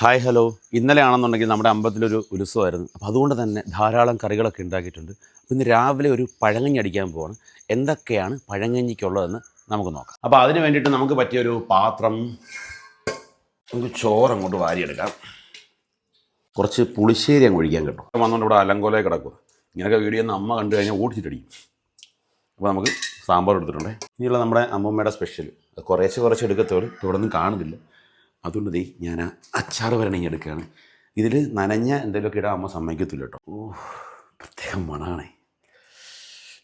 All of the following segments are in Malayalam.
Hi hello. ഇന്നലെ ആണെന്നുണ്ടെങ്കിൽ നമ്മുടെ അമ്പലത്തിലൊരു ഉത്സവമായിരുന്നു. അപ്പോൾ അതുകൊണ്ട് തന്നെ ധാരാളം കറികളൊക്കെ ഉണ്ടാക്കിയിട്ടുണ്ട്. അപ്പോൾ ഇന്ന് രാവിലെ ഒരു പഴങ്ങഞ്ഞി അടിക്കാൻ പോവാണ്. എന്തൊക്കെയാണ് പഴങ്ങഞ്ഞിക്കുള്ളതെന്ന് നമുക്ക് നോക്കാം. അപ്പോൾ അതിന് വേണ്ടിയിട്ട് നമുക്ക് പറ്റിയ ഒരു പാത്രം നമുക്ക് ചോറ് അങ്ങോട്ട് വാരിയെടുക്കാം. കുറച്ച് പുളിശ്ശേരി അങ്ങ് ഒഴിക്കാൻ കിട്ടും. വന്നുകൊണ്ട് ഇവിടെ അലങ്കോലേ കിടക്കുക ഇങ്ങനെയൊക്കെ വീഡിയോ അമ്മ കണ്ടു കഴിഞ്ഞാൽ ഓടിച്ചിട്ടടിക്കും. അപ്പോൾ നമുക്ക് സാമ്പാർ എടുത്തിട്ടുണ്ടേ. ഇനിയുള്ള നമ്മുടെ അമ്മമ്മയുടെ സ്പെഷ്യൽ കുറേശ്ശെ കുറച്ച് എടുക്കത്തോളൂ ഇവിടെ ഒന്നും കാണുന്നില്ല. അതുകൊണ്ട് ദേ ഞാൻ ആ അച്ചാർ വരണി എടുക്കുകയാണ്. ഇതിൽ നനഞ്ഞ എന്തെങ്കിലുമൊക്കെ ഇടാൻ അമ്മ സമ്മതിക്കത്തില്ല കേട്ടോ. ഓ പ്രത്യേകം മണാണേ.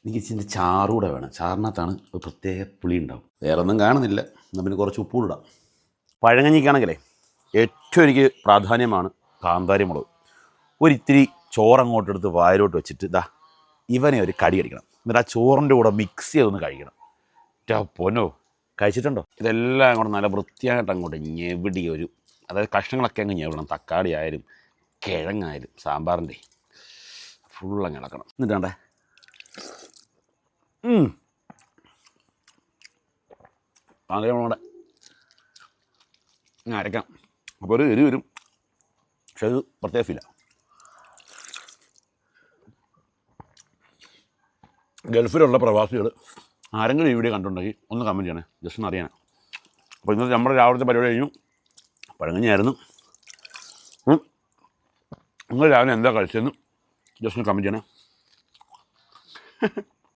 എനിക്ക് ഇച്ചിരി ചാറൂടെ വേണം. ചാറിനകത്താണ് ഒരു പ്രത്യേക പുളി ഉണ്ടാവും. വേറെ ഒന്നും കാണുന്നില്ല. എന്നാൽ പിന്നെ കുറച്ച് ഉപ്പൂടിടാം പഴങ്ങഞ്ഞിക്കാണെങ്കിലേ ഏറ്റവും എനിക്ക് പ്രാധാന്യമാണ് കാന്താരി മുളക് ഒരിത്തിരി ചോറങ്ങോട്ടെടുത്ത് വായിലോട്ട് വെച്ചിട്ട് ഇതാ ഇവനെ ഒരു കടി കടിക്കണം എന്നിട്ട് ആ ചോറിന്റെ കൂടെ മിക്സ് ചെയ്തൊന്ന് കഴിക്കണം. പൊന്നോ. കഴിച്ചിട്ടുണ്ടോ? ഇതെല്ലാം കൂടെ നല്ല വൃത്തിയായിട്ട് അങ്ങോട്ട് ഞെവിടി ഒരു അതായത് കഷ്ണങ്ങളൊക്കെ അങ്ങ് ഞെവിടണം തക്കാളി ആയാലും കിഴങ്ങായാലും സാമ്പാറിന്റെ ഫുള്ളങ്ങ് കിടക്കണം ഇളക്കണം. എന്നിട്ട് വേണ്ടേ? അങ്ങ് അരക്കാം അപ്പോൾ ഒരു എരി വരും. പക്ഷെ അത് പ്രത്യേക ഫീലാണ് ഗൾഫിലുള്ള പ്രവാസികൾ ആരെങ്കിലും ഈ വീഡിയോ കണ്ടിട്ടുണ്ടെങ്കിൽ ഒന്ന് കമന്റ് ചെയ്യണേ. ജസ്റ്റ് ഒന്ന് അറിയണേ. അപ്പോൾ ഇന്നത്തെ നമ്മുടെ രാവിലത്തെ പരിപാടി കഴിഞ്ഞു. പഴങ്ങഞ്ഞായിരുന്നു. നിങ്ങൾ രാവിലെ എന്താ കഴിച്ചതെന്ന് ജസ്റ്റ് ഒന്ന് കമന്റ് ചെയ്യണേ.